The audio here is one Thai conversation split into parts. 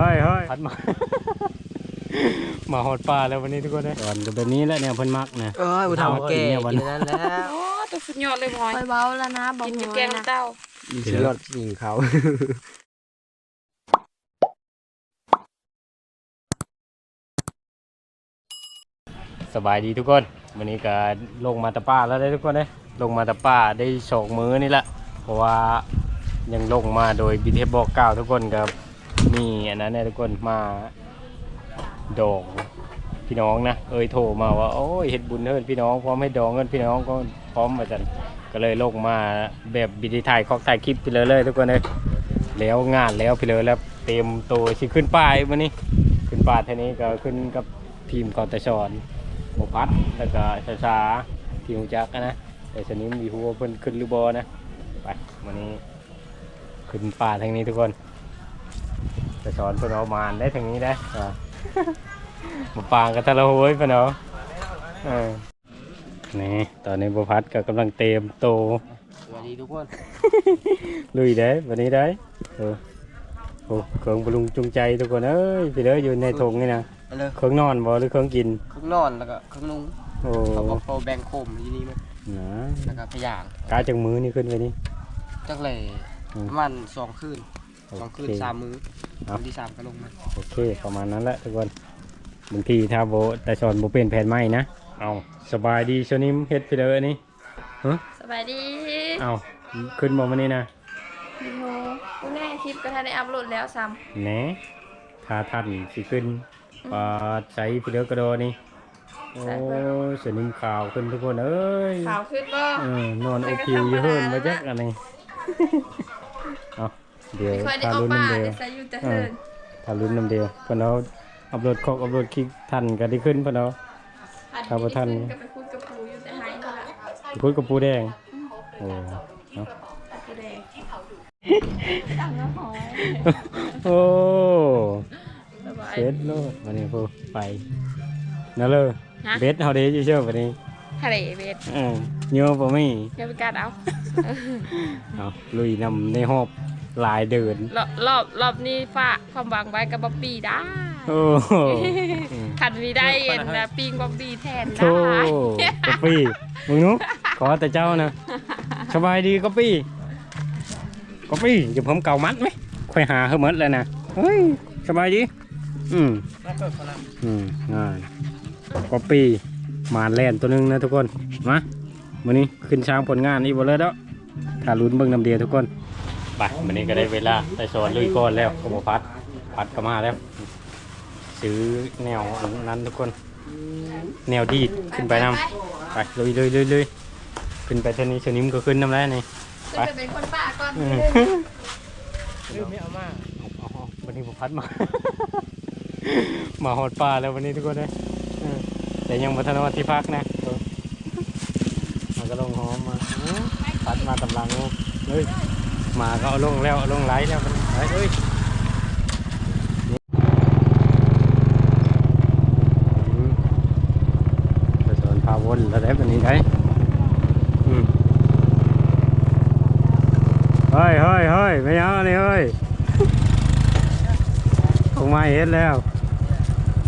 ฮ้ยเฮ้ยพัดมามาหอดปลาแล้ววันนี้ทุกคนเลยก่อนก็แบบนี้แหละเนี่ยเพิ่นมักนะเอ้ยผู้เฒ่าแก่เอาไว้กินนั้นแล้วโอ้ตัวสุดยอดเลยพลอยไปเบาแล้วนะบอกกินอยู่หแกวยงนะเต้าสุดยอดจริงเขาสบายดีทุกคนวันนี้ก็ลงมาตะป้าแล้วได้อทุกคนเลยลงมาตะป้าได้สองมือนี่แหละเพราะว่ายังลงมาโดยบีเทบอกกล่าวทุกคนกับ มีอันนั้นนี่ยทุกคนมาดองพี่น้องนะเอ้ยโทรมาว่าโอ้ยเฮ็ดบุญเฮินพี่น้องพร้อมให้ดองเงินพี่น้องก็พร้อมมาจันก็เลยลงมาแบบบิดีถ่ายคอกถ่ายคลิปไปเลยเลยทุกคนเลยแล้วงานแล้วไปเลยแล้วเต็มตัวสิขึ้นป้ายวันนี้ขึ้นป้ายท่านี้ก็ขึ้นกับทีมกอตชอนหมูพัดแล้วก็ชาชาที่หูจักนะแต่ชนิดมีหัวเพิ่นขึ้นหรือบอนะไปวันนี้ขึ้นป่าทางนี้ทุกคน จะสอนเพิ่นเอามานได้ทางนี้ได้อ่าหมาปางกับทะเลห้วยเพิ่นเอาเออนี่ตอนนี้บุพัดก็กำลังเตรียมโตว สวัสดีทุกคน ลุยได้วันนี้ได้เออโอ้เครื่องบำรุงจุงใจทุกคนเอ้ยพี่เด้ออยู่ในถุงนี่นะไปเลยเครื่องนอนบ่หรือเครื่องกิน เครื่องนอนแล้วก็เครื่องนุ่งโอ้เขาบอกเขาแบ่งโคมที่นี่มั้ยนะแล้วก็พยางกาจังมือนี่ขึ้นไปนี่จักเลยอืมประมาณสองคืน สองคืนโอเคสามมื้อครับวันที่สามก็ลงมาโอเคประมาณนั้นแหละทุกคนบางทีถ้าโบแต่สอนโบเป็นแผนไม่นะเอาสบายดีชนิมเฮ็ดไปเลยอันนี่สบายดีเอาขึ้นมาวันนี้นะโอ้โหกูแน่คลิปก็ทันได้อัพโหลดแล้วซ้แหนถ้าท่านสิขึ้นปลาใช้ไปเลยกระโดดนี่โอ้ชนิมขาวขึ้นทุกคนเอ้ยำข่าวขึ้นบ่เออนอนโอคิวอยู่เฮิรนมาจักอันนี้เอา เดี๋ยวไม่ค่อยได้ถ้าออกลุ้นบ้าน้ำเดียวแต่ใส่อยู่แต่เฮินถ้าลุ้นน้ำเดียวเพิ่นเอาอัพโหลดคอกอัพโหลดคลิกทันก็ได้ขึ้นเพิ่นเอา ครับบ่ทัน ก็ไปพูดกับปูอยู่แต่หายไปละคุยกับปูแดงโอ้เนาะปูแดงโอ้สบายเบสโลดวันนี้พูไปนั่นเลยฮะ เบสเฮาเดย์อยู่เชื่อวันนี้ทะเลเวทเออโยบ่มีเดี๋ยวไปการเอา เอาลุยนำในหอบห ลายเดิน รอบรอบรอบนี้ฝากความหวังไว้กับบ๊อบบี้ได้โอ้โหขันมีได้เอ็นนะปิงบ๊อบบี้แทนโธ่ได้ก๊อปปี้มึงนุขอแต่เจ้านะสบายดีก๊อปปี้ก๊อปปี้เดี๋ยวผมเก่ามัดไหมค่อยหาเฮาหมดแล้วนะเฮ้ยสบายดีอืมอืมง่ายก๊อปปี้มาแล่นตัวหนึงนะทุกคนมาวันนี้ขึ้นช้างผลงานอีกบ่เลยแล้วถ้าลุ้นเบิ่งน้ำเดียวทุกคน ไปวันนี้ก็ได้เวลาแต่สอนลุยก้อนแล้วก็บพัดพัดก็มาแล้ว ซื้อแนวอันนั้นทุกคน แนวดีดขึ้นไปนำไปลุยลุยลุยลุยขึ้นไปเท่านี้เชนิมก็ขึ้นน้ำแล้วนี่ขึ้นไปเป็นคนป่าก่อนอืมไม่เอามาเอาเอาวันนี้ผมพัดมา มาหอดป่าแล้ววันนี้ทุกคนเลยเออแต่ยังมาทันวันที่พักนะเออมันก็ลงหอมมาเออพัดมาตำลังเฮ้ย มาก็เอาลงแล้วเอาลงไหลแล้วมันไหลเฮ้ยสอนพาวนแล้วได้วันนี้ได้เฮ้ยเฮ้ยเฮ้ยไม่เอาอันนี้เฮ้ยคงมาเห็นแล้ว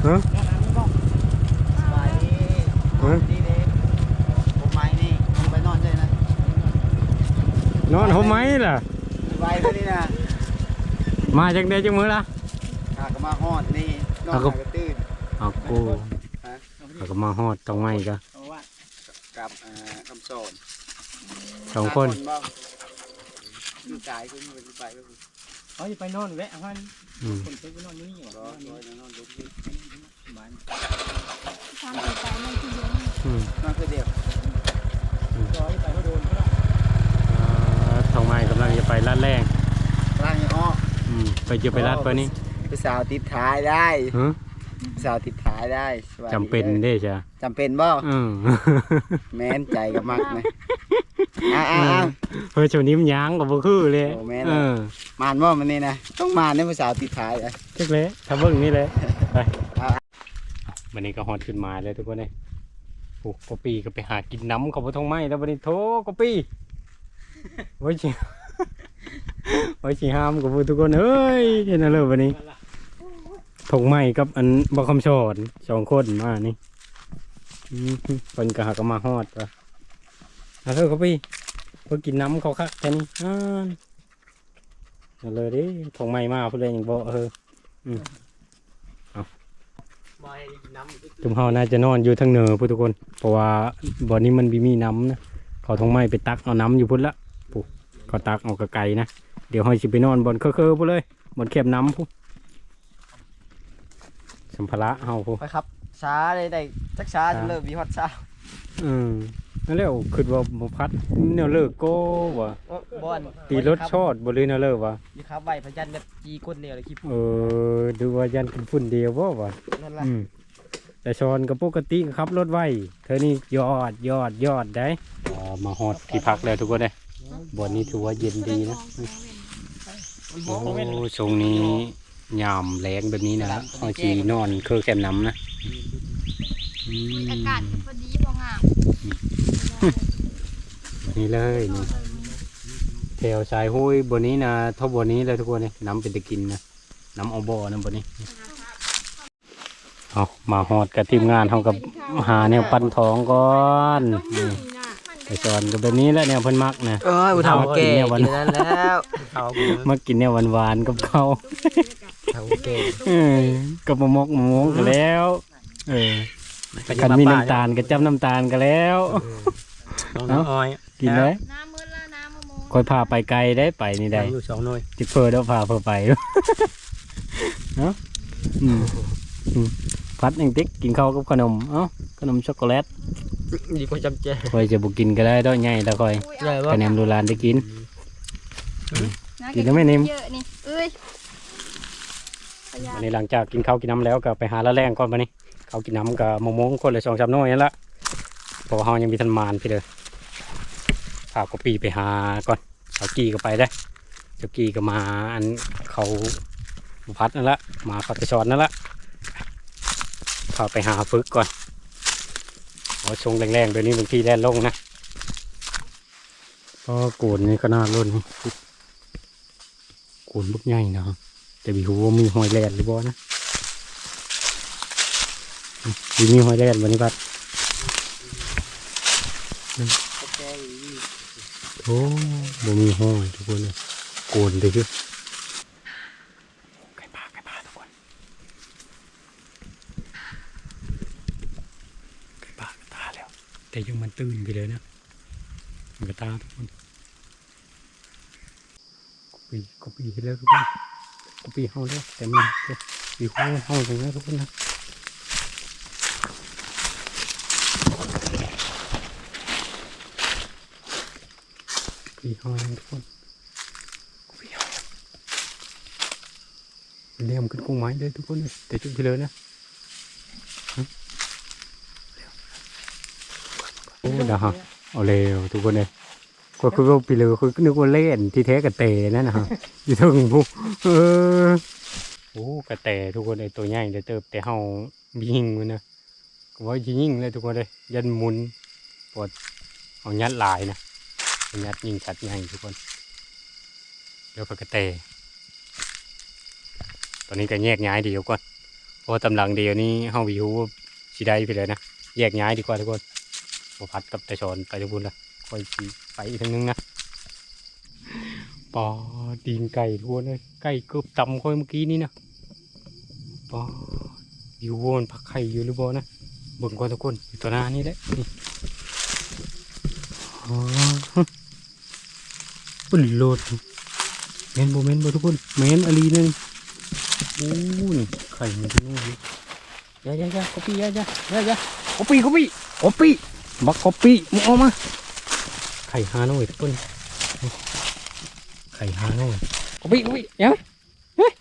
ฮะสบายดีฮะดีเด้ผมไม้นี่มึงไปนอนเลยนะนอนผมไหมล่ะ สบายเลยนี่นะมาจากเดจังมือละหากมาฮอดนี่นอนหากหากระตื้นเอากูฮะเขาก็มาฮอดตรงไม้ก็เพราะว่ากับอ่าคำสอนสองคนบ้างอยู่กายคุณมันไปก็คือเขาจะไปนอนแวะพันอืมคนเคยไปนอนอยู่นี่หรรออรอนะนอนลุกนี่บ้านทำไปไม่ที่เดียวอืมนอนคือเดียวรอไปก็โดนก็ได้ เอ่อตรงไม้กำ ลังจะไปลาดแรงร่างยังอ้ออืมไปจะไปลาดไปนี่ผู้สาวติดท้ายได้ฮะผู้สาวติดท้ายได้สวัสดีจำเป็นเด้จ้ะจำเป็นบ่อืมแม่นใจกับมักนะอ้าวอ้าวอ้าวเฮ้ยชวนี้มันยางกับบ่คือเลยโอ้แม่นเออมานบ่มันนี่นะต้องมานในผู้สาวติดท้ายเลยจักเลยถ้าเบิ่งนี่เลยไปเอาวันนี้ก็ฮอดขึ้นมาเลยทุกคนเลยโอ้กอปีก็ไปหากินน้ำเขาบ่ทงไม้แล้ววันนี้โถกอปีไว้ชิ ไว้ชิห้ามกับทุกคนเฮ้ยเห็นอะไรวันนี้ทงไม้กับอันบ่คำสอนสองคนมานี่อืมเพิ่นก็หากมาฮอดว่ะเอาเถอะเขาพี่เพิ่นกินน้ำเขาคักแค่นี้อ่าเอาเลยดิทงไม้มาเพิ่นเลยยังบ่เออจุมเฮาน่าจะนอนอยู่ทางเหนือพุทุกคน เพราะว่าบ่อนี้มันบ่มีน้ำนะเขาทงไม้ไปตักเอาน้ำอยู่พุ่นละปุ๊เขาตักเอากระไกลนะ เดี๋ยวเฮาสิไปนอนบนเคอะๆพุ่นเลยบนแคบน้ำพุ่นสัมภาระเฮาพุ่น ไปครับช้าได้ได้จักช้าจนเริ่มมีฮอดช้าอืมนั่นแหละคิดว่าบ่พัดแนวเลิกโก้ว่ะบ่อนตีรถชอดบ่เลยแนวเลิกว่ะอยู่ครับไว้พยันแบบจีก้นเดียวเลยคลิปเออดูว่ายันเป็นฝุ่นเดียวบ่ว่ะนั่นล่ะอืมแต่ชอนก็ปกติก็ขับรถไว้เธอนี่ยอดยอดยอดได้อ่ามาฮอดที่พักแล้วทุกคนเลยบ่อนนี้ถือว่าเย็นดีนะ โอ้ช่วงนี้ยามแรงแบบนี้นะเอาชีนอนเครื่องแคมน้ำนะอืมอากาศก็พอดีพองามนี่เลยนี่แถวสายห้วยบนนี้นะเท่าบนนี้เลยทุกคนเลยน้ำเป็นตะกินนะน้ำเอาบ่อนะบนนี้เอามาฮอดกับทีมงานเขากับหาแนวปั้นท้องก่อนนี่ไป สอนกับแบบนี้แหละแนวเพิ่นมักนะ เอ้ยอุทาแก่เนี่ยวันกินนั้นแล้วเฒ่ากูมากินแนวหวานๆกับเขาเฒ่าแก่เออกับมะมกมะมงกันแล้ว เออกันมีน้ำตาลกับจับน้ำตาลกันแล้วน้องอ้อยกินเลยน้ำมืดแล้วน้ำมะม่วงคอยพาไปไกลได้ไปนี่ได้อยู่สองหน่วยจิเพอเดี๋ยวพาเพอไปเนาะอืมอืมพัดยังติ๊กกินข้าวกับขนมเอ้าขนมช็อกโกแลต ดีกว่าจำเจคอยจะบุกินก็ได้ดอกใหญ่ตะคอยอุ้ยใหญ่เอาบ่คะแนนดูรานได้กินะกินแล้วไม่นิ่ม เยอะนี่เอ้ยพยาวันนี้หลังจากกินข้าวกินน้ำแล้วก็ไปหาละแรงก่อนมานี่ข้าวกินน้ำกับมะม่วงคนละสองสามหน้อยนั่นละเพราะว่าเรายังมีทันมานพี่เด้อพากปีไปหาก่อนสาวกีก็ไปได้เจ้ากีก็มาอันเขาบุพัดนั่นละมาพัดไปชอนนั่นละพาไปหาฝึกก่อน เอาชงแรงๆเดี๋ยวนี้บางทีแล่นลงนะก็โกนนี่ก็น่ารุ่นนี่โกนลูกใหญ่นะแต่บีหูว่ามีหอยแลนหรือบ่นะอืมมีมีหอยแลนวันนี้บัดโอ้บ่มีหอยทุกคนเลยโกนเลยคือไก่ปลาไก่ปลาทุกคนไก่ปลากระตาแล้ว แตื่นไปเลยนะมันกระตาทุกคนกปีกปีแล้วทุกคนกูปีห้องแล้วแต่มันปีห้องห้องตรงนี้ทุกคนนะปีห้องทุกคนปีห้องเลี้ยมขึ้นกุ้งไม้เลยทุกคนเลยแต่จุดที่เลยนะฮะ โอ้ดาฮะเอาเร็วทุกคนเลยก็คือว่าปีเลยคือนึกว่าเล่นที่แท้กับเตนั่นนะฮะอยู่ถึงพวกเออโอ้กระแตทุกคนไอตัวใหญ่เดี๋ยเติบแต่เฮายิงมันนะก็ว่ายิงเลยทุกคนเลยยันมุนปวดเอายัดหลายนะเอายัดยิงชัดใหญ่ทุกคนเดี๋ยวก็กระแตตอนนี้ก็แยกย้ายเดียวก่อนเพราะตำลังเดียวนี้เฮาวิวสิได้ไปเลยนะแยกย้ายดีกว่าทุกคน บ่พัดกับแต่ชอนไปทุกคนละค่อยสิไปอีกทางนึงนะปอตีนไก่ทวนเลยไก่กือบต่ำค่อยเมื่อกี้นี่นะปออยู่วนผักไข่อยู่หรือบ่นะเบิ่งก่อนทุกคนอยู่ตัวหน้านี่แหละนี่ปุ่นโลดเมนโบเมนโบทุกคนเมนอลีนึงโอ้นี่ไข่มันที่นู่นนี่ยายายาก๊อปี้ยายายายาก๊อปปี้ก๊อปปี้ก๊อปปี้ บักก๊อปปี้มึงเอามา ไข่ฮาโน่ยทุกคนไข่ฮาโน่กบิกบิเดี๋ยวเฮ้ย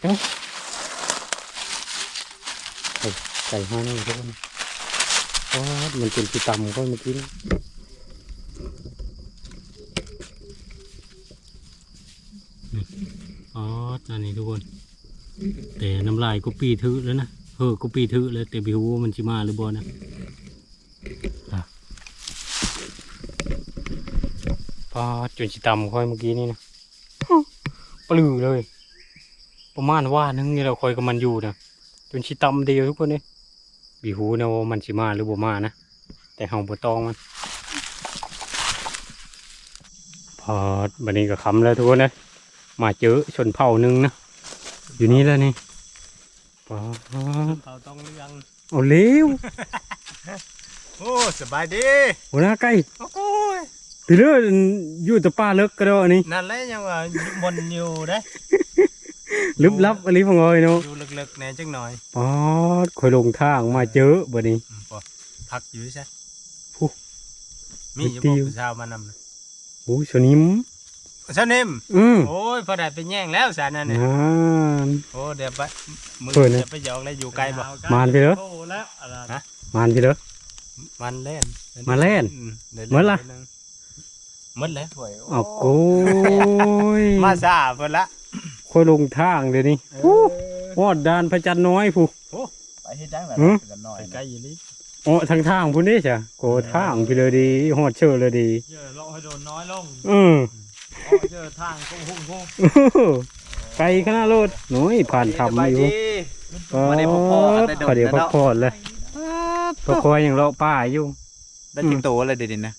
เดี๋ยวไข่ไข่ฮาโน่ทุกคนว้าวมันเป็นสีต่ำก็เมื่อกี้นี่นี่อ๋อนั่นนี่ทุกคน แต่น้ำลายก็ปีทึแล้วนะเออก็ปีทึแล้วแต่บิวว่ามันชิมาหรือบ่นะอะ ปลาจนสีต่ำค่อยเมื่อกี้นี่นะปลือเลย ประมาณว่านึงนี่เราคอยกับมันอยู่นะจนชิตำเดียวทุกคนนี่บีหูนะว่ามันสิมาหรือบ่มานะแต่เฮาบ่ตองมันพอบันนี้ก็คำแล้วทุกคนนะมาเจอชนเผ่าหนึ่งนะอยู่นี่แล้วนี่ปอดเขาต้องเลี้ยงเอาเร็วโอ้สบายดีหัวหน้าไก่โอ้ย พี่เลืออยู่แต่ป้าเลิกก็ได้อันนี้นั่นแหละยังว่าบนอยู่เด้ลึกลับอะไรพงอยเนาะอยู่ลึกๆแหน่จังหน่อยปอดคอยลงทางมาเจอบันนี้อืมพอพักอยู่ใช่ผู้มีอยู่ติบ่วผู้สาวมานำนะโอ้ยชนิมเจ้านิ่มอืมโอ้ยพอได้ไปแย่งแล้วสารนั่นเนี่ยนานโอ้เดี๋ยวไปมือเพิ่นน่ะเดี๋ยวไปหยอกแล้วอยู่ไกลบ่มานไปเหรอโอ้แล้วอะไรนะมานพี่เด้อมันเล่นมาเล่นอืดี๋ยวเหมือนล่ะดี๋ยวนึงเหมือนแล้วเอาโก้ยมาซาเพิ่นละคอยลงทางเดี๋ยวนี้ฮอดดานพระจันทร์น้อยผู้ไปเฮ็ดจังแบบหือกันหน่อยไปไกลอยู่นี่โอ้ทางทางพุ่นนี่จ้ะโกทางไปเลยดีฮอดเชื่อเลยดีเจอเลาะให้โดนน้อยลงอืมเจอทางก็หุ่งหุ่งไกลขนาดรถหนุ่ยผ่านทำอยู่มาได้พอพอกันได้โดพอนเดี๋ยวพักแล้วผ่อนเลยพอคอยอย่างเราะป้าอยู่ได้จิงโตอะไรเด็ดๆนะ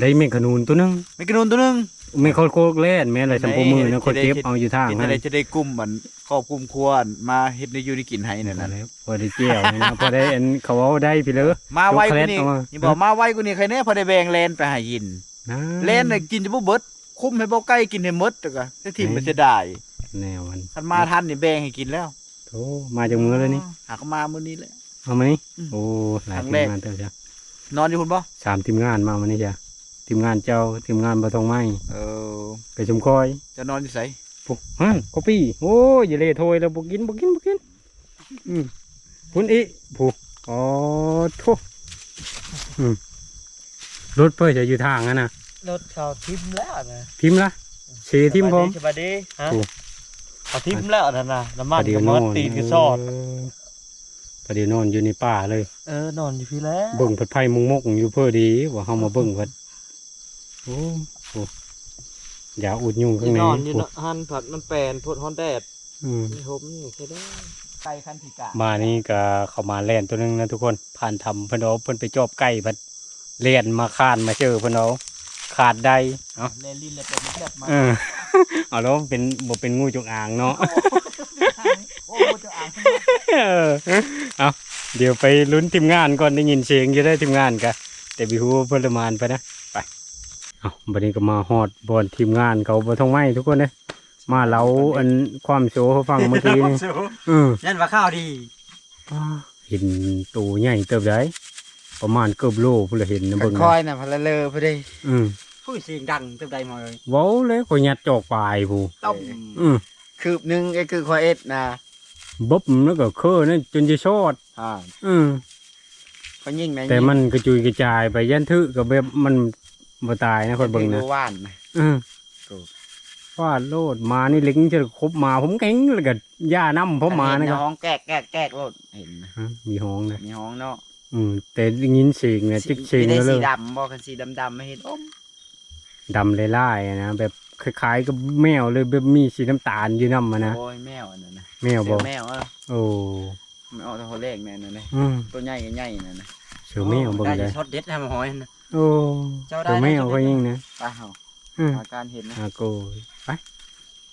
ได้เมฆขนูนตัวหนึงไม่กระนุนตัวหนึงเมฆโคโคกเล่นแม่อะไรสัมปมือนะคนเก็บเอาอยู่ทางกินนั้อะนไรจะได้กุ้มมันครอบกุ้มครัวมาเฮ็ดในอยู่ในกินให้นั่นนั่น่ะนแหละพอได้เจียวนะพอได้อันเขาเอาได้พี่เลยมาไวกูนี่ยกเคล็ดเอามานี่บอกมาไวกูนี่ใครแน่พอได้แบ่งแลนไปหายินนะแลนน่ะกินจะบ่เบิดคุ้มให้เบ่ใกล้กินให้หมดแต่ก็ถ้าทีมมันจะได้แนวมันคันมาทันนี่แบ่งให้กินแล้วโธ่มาจากมือเลยนี่หากมามื้อนี้แหละเอามานี่อืมโอ้หลายครั้งทีแรมกงานเติมจ้ะนอนอยู่คุณบ่สามทีมงานมาวันนี้จ้ะ ทีมงานเจ้าทีมงานบะทองไม้เออไปชมคอยจะนอนอยู่ไสปุ๊ฮันก็ปี้โอ้ยอย่าเละโทยแล้วบุกินบุกินบุกินอืมพุ่นอีผู้อ๋อโทอืมรถเพื่อจะอยู่ทางอะนะรถเขาทิมแล้วนะทิมละเชทิมพร้อมสบายดีฮะโอ้เขาทิมแล้วนั่นน่ะน้ำมันประเดี๋ยก็วนมอดนตีนก็สอดเประเดี๋ยวนอนอยู่ในป่าเลย เออนอนอยู่พี่แล้วเบิ่งผัดไผ่มุงมกอยู่เพื่อดีว่าเฮามาเบิ่งเพิ่น โอ้โหอย่าอุดยุ่งข้างในนอนอยู่โอ้เนาะหันผัดมันแปลนพดฮอนแดดอืมนี่ผมนี่แค่ได้ไก่คันธิกะมานี่ก็เข้ามาแล่นตัวหนึงนะทุกคน ผ่านทำเพิ่นเอาเพิ่นไปจอบไก่เพิ่นเล่นมาคานมาเจอเพิ่นเอาขาดได้เอ้าเลนลินเลยเป็นเลือดมาเออเอาแล้วเป็นบ่เป็นงูจงอางเนาะโอ้จะอ่านเออเอาเดี๋ยวไปลุ้นทีมงานก่อนได้ยินเสียงจะได้ทีมงานกะแต่บิฮูว่าเพิ่นละมานไปนะไป เอาบัดนี้ก็มาฮอดบอนทีมงานเขาบ่ต้องไหม้ทุกคนเด้มาเล่าอันความโชว์เขาฟังเมื่อกี้นี่เออยันว่าข้าวดีอ้าเห็นตัวใหญ่เติบได้ประมาณเกือบโลพุ่นละเห็นนะเบิ่งคอยนะน่ะพะละเลอพอดีอืมพูดเสียงดังเต็มใดมาเลยเว้าเลยข่อยยัดจอกปลายผู้ต้มอืมคืบหนึงไอ้คือคอยเอ็ดนะบ๊บแล้วก็เคอนั่นจนจะชอดอ่าอืมเขายิงไหนแต่มันกระจุยกระจายไปยันทึก็แบบมัน บ่ตายนะคนเบิ่งนะว่านนะอืมโอ้ฟาดโลดมานี่เล็งจะครบมาผมเก่งแล้วก็ย่าน้ำผมมานะคเห็รับห้องแกกแกกแกกโลดเห็นนะฮะมีห้องนะมีห้องเนาะอืมแต่ได้ยินเสียงเนี่ยจิกเสียงมีก็ได้เลสียดำบอกกันสีดำดำๆไม่เห็นโอ้มดำไล่ๆอะนะแบบคล้ายๆกับแมวเลยแบบมีสีน้ำตาลอยู่น้ำมานะโอ้ยแมวอันนั้นนะแมวบอกเสือแมวเออโอ้แมวตัวเล็กเนี่ยนั่นนะอืมตัวใหญ่ใหญ่นั่นนะเสือแมวเบิ่งได้เลยช็อตเด็ดทำหอยนะ โอ้เจ้าได้เสือแมวได้ก็ยิ่งนะตาเห่าอืมอาการเห็นนะอาโกยไป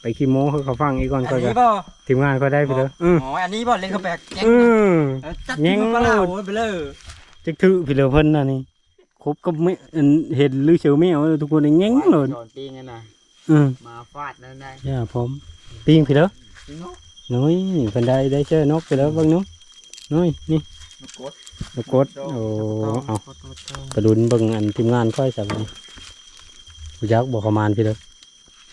ไปขี้โม้ให้เขาฟังอีกก่อนอัก็นจะนี้บ่ทีมงานก็ได้ไปเลยอืมอ๋ออันนี้บ่เล่นกระแบกแก๊งอืม เออจัดแง่งมาเปล่าไปเลยจักถือพี่เลอเพิ่นน่ะนี่ครบกับไม่อันเห็นหรือเสือแมวทุกคนได้แง่งเลยโดนปีงไงนะอืมมาฟาดนั่นได้ย่าผมปิ้งพี่เลอจริงเนาะน้อยเพิ่นได้ได้เชื่อนกไปแล้วเบิ่งเนาะน้อยนี่มากด มากดโอ้เอากระดุนเบิ่งอันทีมงานค่อยสับนี่ผู้ยักบอกประมาณพี่เลอ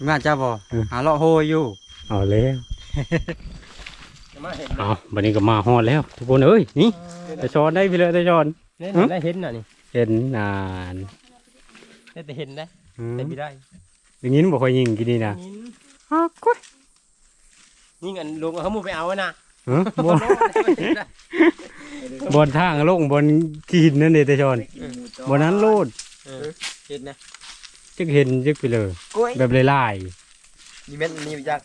งานเจ้าบ่เออหาเลาะโฮอยู่เอาแล้วมาเห็นเอาบัดนี้ก็มาฮอดแล้ว ทุกคนเอ้ยนี่แต่ช้อนได้พี่เลอแต่ช้อนเล่นหึได้เห็นน่ะนี่เห็นนานได้แต่เห็นนะอืมแต่ไม่ได้อย่างนี้บ่ค่อยยิงกินนี่นะอ้าวก้อยนี่เงินลุงเอาเขามูไปเอาไว้นะฮะ บ่บนทางลงบนขีดนั่นเองแต่ช้อนบนนั้นโลดเออเห็นนะจึกเห็นจึกไปเลยกล้วยแบบลายนี่เม็ดนี่จัก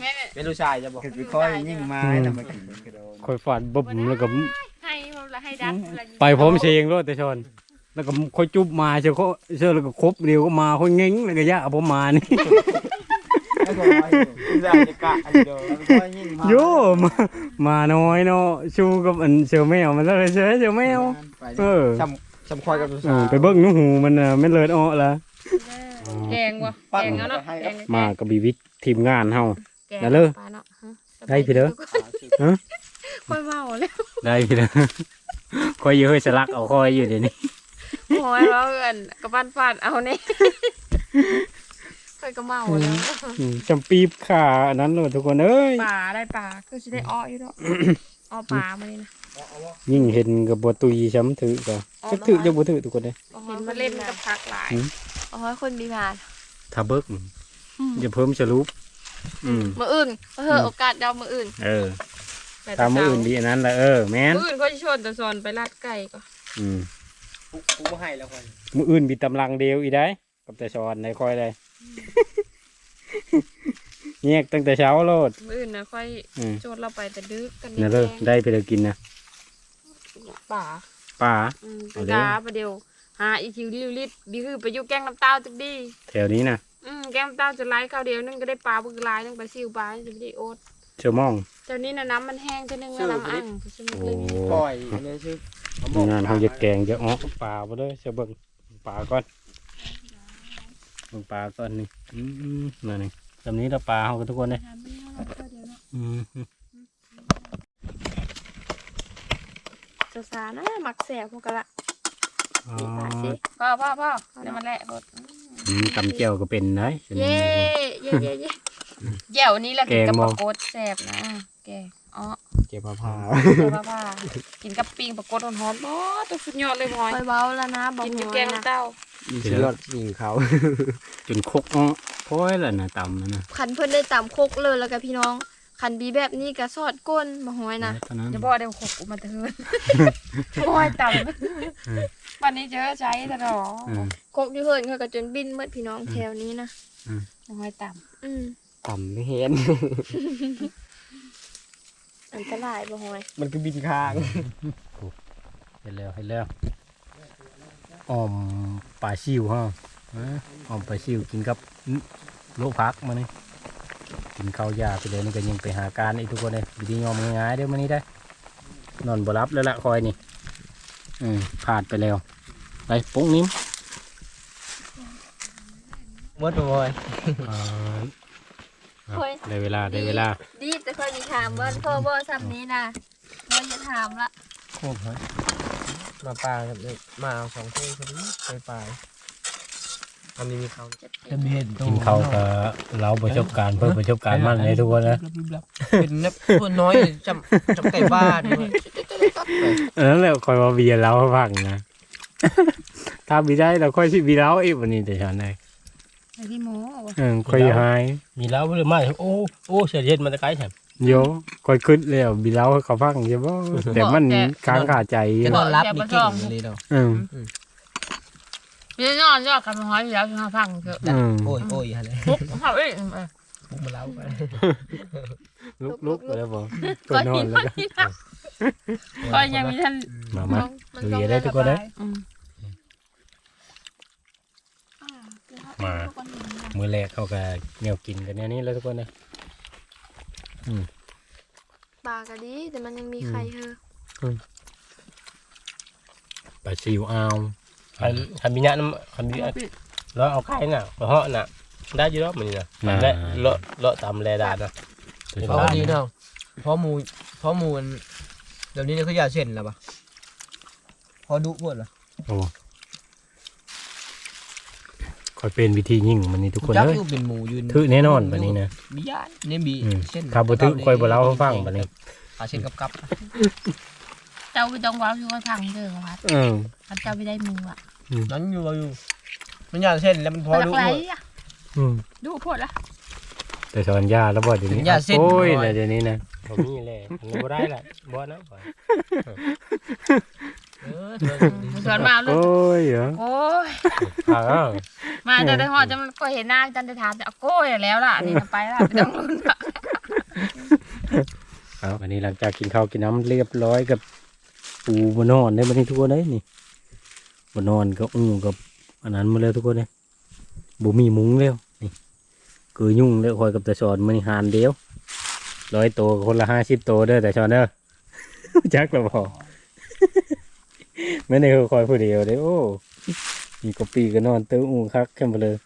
แม่เป็นลูกชายจะบอกคือค่อยยิ่งไม้แล้วมากินกระโดนคอยฟาดบึ้มแล้วก็ให้ผมละให้ดัดละไปพร้อมเชงรถแต่ชนแล้วก็ค่อยจุบมาเชียวเขาเชื่อแล้วก็ครบเดียวก็มาค่อยเง้งแล้วก็ยะเอาผมมานี่ โยมามาน้อยเนาะชูกับอันเชียวแมวมันแล้วเลยเชียวเชียวแมวไปเออซ้ำซ้ำคอยกับลูกเอชาอยไปเบิ้งหนูหูมันน่ะไม่เลิศอ้อละแกงวะแกงเอาเนาะแกงมากับบีวิททีมงานเฮาแกงนั่นเลยปลาเนาะฮะได้พี่เด้อค่อยเมาแล้วได้พี่ละคอยอยู่ให้สลักเอาคอยอยู่เดี๋ยวนี้โอ้ยเมาเอินกับบ้านฟาดเอาเนี่ย ค่อยก็เมาแล้วอืมจำปีบขาอันนั้นเลยทุกคนเอ้ยปลาได้ปลาคือสิได้อ้ออยู่เนาะอ้อปลามาเลยนะยิ่งเห็นกับบัวตุยช้ำถือก็ก็ถือจะบัวถือทุกคนเลยเห็นมาเล่นกับพักหลายอืมโอ้ยคนดีผ่านถ้าเบิกอย่าเพิ่มสรุปอืมมืออื่นเออโอกาสเดามืออื่น เออตามมืออื่นดีอันนั้นละเออแม่นมืออื่นก็จะชวนแต่ซอนไปลาดไก่ก็อืมกูกูบ่ให้แล้วคนมืออื่นมีตำลังเดียวอีได้ กับแต่ชอนในคอยได้แยกตั้งแต่เช้าโลดมืออื่นนะค่อยอืมโจทย์เราไปแต่ดึกกันนั่นเลยได้ไปเลยกินนะป่าป่า อืมเอาไปเด้อ กาประเดี๋ยวหาอีคิวลิวลิตดีคือไปอยู่แกงน้ำเต้าจักดี แถวนี้นะอืมแกงน้ำเต้าจะไล่ข้าวเดียวนึงก็ได้ปลาบึกลายนึงไปซิวปลาจะไม่ได้โอ๊ตเชื่อมอง เจ้านี้นะน้ำมันแห้งเท่านึงนะน้ำอ่างไปสมุกโอ้เลยนี่ปล่อยอันนี้ชื่อมีงานเขาจะแกงจะอ้อปลาไปเลยเชื่อเบิ่งปลาก่อน เบิ่งปลาก่อนนี่อืมนั่นนี่ลำนี้เราปลาเขากันทุกคนเลยอืมจะสานะหมักแสบพวกกันละอ๋อนี่ปลาสิพ่อพ่อพ่อเดี๋ยวมันแหละหมดอืมตำเจียวก็เป็นได้เย่เย่เย่เย่เดี๋ยวนี้เรากินกับแกงบ่ปลาโกดแสบนะแกงอ๋อเก็บมะพร้าวเดี๋ยวว่ากินกับปิ้งปลาโกดหอมๆโอ้ตัวสุดยอดเลยพลอยคอยเบาแล้วนะบอกกินอยู่หน่แกอยงนะน้ำเต้า สุดยอดยิงเขา จนคกอ้อโอ้ยแล้วนะตำแล้วนะขันเพิ่นได้ตามโคกเลยแล้วกับพี่น้อง ขันบีแบบนี้ก็สอดก้นมาหอยนะตอนนั้นอย่าบอกเดี๋ยวขบกูมาเถินโอ้ยต่ำวันนี้เจอใช้ตลอดอืมโคกอยู่เฮินเขาก็จนบินเมื่อพี่น้องแถวนี้นะโอ้ยต่อืมต่ำไม่เห็น อันตรายบ่หอยมันคือบินค้าง เห็นแล้วเห็นแล้ว ออมปลาชิวฮะเอ้ยออมปลาชิวกินกับโลพักมานี่กินข้าวยาไปเลยนี่ก็ยังไปหาการอีกทุกคนเลยวิธียอมง่ายๆเดี๋ยวมานี้ได้ นอนบ่รับแล้วละคอยนี่อืมพลาดไปแล้วไปปุ๊งนิ้มเมื่อตัวบอยอ่าอะได้เวลาได้เวลา ดีแต่ค่อยมีถามว่าพ่อบ่ซ้ำนี้นะว่าอย่าถามละโคตรเฮ้ย มาปลากับเด็กมาเอาสองคู่พอดีไปปลาอันนี้มีเขาจะเห็นกินข้าวกับเราประสบการณ์เพิ่มประสบการณ์มั่นเลยทุกคนนะเป็นนับตัวน้อยจำจำไก่บ้านด้วยเออแล้วคอยมาเบียร์เราให้ฟังนะถ้าบีได้เราค่อยสิบีเราอีกวันนี้แต่ฉันเลยำไอ้พี่โม้เออค่อยหายมีแล้วหรือไม่โอ้โอ้เสียเย็นมันจะไกลแถม โยค่อยขึ้นแล้วบีเราให้เขาฟังใช่ป่ะแต่มันค้างคาใจจะนอนรับมีเก่งเลยเราเออพี่นอนยอดกันหอยอยู่แล้วที่มาฟังเถอะเออโอ้ยโอ้ยฮะเลยปุ๊บเขาเอ้ยปุ๊บมาแล้วไปลุกลุกไปแล้วบอกเปิดนอนแล้วก็ก็ยังมีท่านมามาดูอย่าได้ทุกคนเลยมา มือแรกเขาก็แนวกินกันแนวนี้แล้วทุกคนเลยปลาก็ดีแต่มันยังมีไข่เฮอปลาซิวเอาคันคันมีเนี้ยน้ำคันมีแล้วเอาไก่น่ะเพาะน่ะ ได้อยู่แล้วมันนี่นะได้เลาะเลาะตามแรดานนะตัวเพราะบ้วันนี้เนาะเพราะหมูเพราะหมูมันเดี๋ยวนี้เนี่ยเขาอยากเช่นแล้วปะพอดุพวดเหรอโอ้ ค่อยเป็นวิธียิ่งมันนี่ทุกคนจักเลยอยู่เป็นหมูยืนถือแน่นอนบัดนี้นะมีญาติเนี่ยมีอืมเช่นถ้าบ่ถือค่อยบ่เล่าให้ฟังบัดนี้อาเช่นกับกับเจ้าไปต้องว้าวที่ว่าทางเด้อวัดเออท่านเจ้าไปได้มืออะนั้นอยู่เราอยู่ มันอยากเช่นแล้วมันพอดุไรพวดอะอืมดูพวดละแต่สอนยาแล้วบ่เดี๋ยวนี้ยาเส้น โอ้ยบ่อยเดี๋ยวนี้นะผมมีเลยบ่ได้แหละบ่นะเออเธอ สอนมาลูกโอ้ยเหรอโอ้ยอ่ามาจะได้หอดจะมันก็เห็นหน้าจันจะถามจะเอาโก้ยแล้วล่ะนี่ไปละไม่ต้องลุ้นละครับวันนี้หลังจากกินข้าวกินน้ำเรียบร้อยกับปูบนนอนได้มาที่ทุกคนเลยนี่บนนอนก็อู้กับอันนั้นมาเลยทุกคนเลยบ่มีมุ้งแล้วนี่คือยุ่งเลยคอยกับแต่ชอนมันหานเดียวร้อยโตวคนละห้าสิบโตวเด้อแต่ชอนเด้อจักแล้วพอ ไม่ได้คอยผู้เดียวเด้โอ้มีกบปีก็นอนเตื้ออู้คักขึ้นมาเลย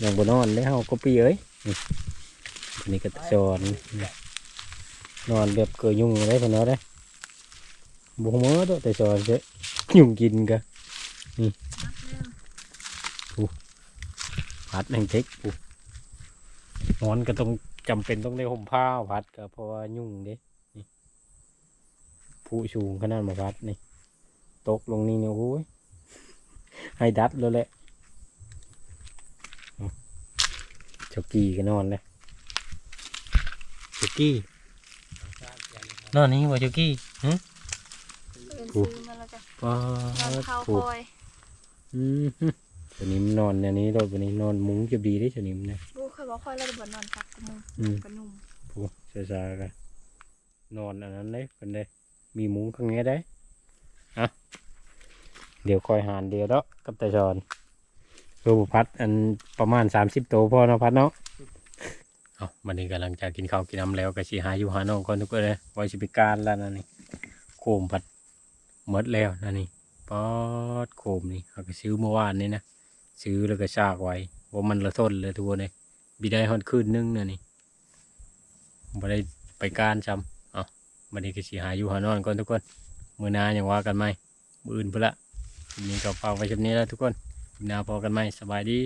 อย่างบนนอนได้เฮากบปีเอ้ยนี่อันนี้ก็แต่ชอนนอนแบบเกยยุ่งได้พอนาะได้บุกมือตัวแต่สอนเจ๊ยุ่งกินกะนี่ปูพัดแห่งเทคปูนอนก็ต้องจำเป็นต้องได้ห่มผ้าพัดก็เพราะว่ายุ่งเด้นี่ ผู้สูงขนาดมาพัดนี่ ตกลงนี่เนี่ยโอ้ยให้ดัดเลยแหละเอาเจ้ากีก็นอนเลยเจ้ากี้นอนนี่ว่าเจ้ากี้ฮะเป็นโอ้ซื้อมาแล้วจ้ะว้านอนข้าวผูคอยอืมฮึตัวนี้มันนอนเนี่ยนี้โดดตัวนี้นอนมุ้งจะดีได้ตัวนี้มันนะลูกเคยบอกคอยแล้วบ่นอนพักกับมึงอืมกับหนุ่มผูซาซาๆกันนอนอันนั้นได้เป็นได้ มีมุ้งข้างนี้ได้อะเดี๋ยวคอยหานเดียวแล้วกับแต่ชอนรูปพัดอันประมาณสามสิบตัวพอเนาะพัดเนาะเอามันนี้กำลังจะกินข้าวกินน้ำแล้วก็สิหาอยู่หาน้องก่อนทุกคนเลยไว้สิไปการแล้วนั่นนี่โคมพัดหมดแล้วนั่นนี่ปอดโคมนี่เขาก็ซื้อเมื่อวานนี่นะซื้อแล้วก็ชากไว้ว่ามันละทนเลยทุกคนเลยบีได้ฮอนคืนนึงนะนี่บ่ได้ไปการจำ บันนี้ก็สีหาอยู่หานอนก่อนทุกคนมือนาอย่างว่ากันไหมมืออื่นพุ่นละนี้ก็ฝากไว้ชำนี้แล้วทุกคนมือนาพอกันไหมสบายดี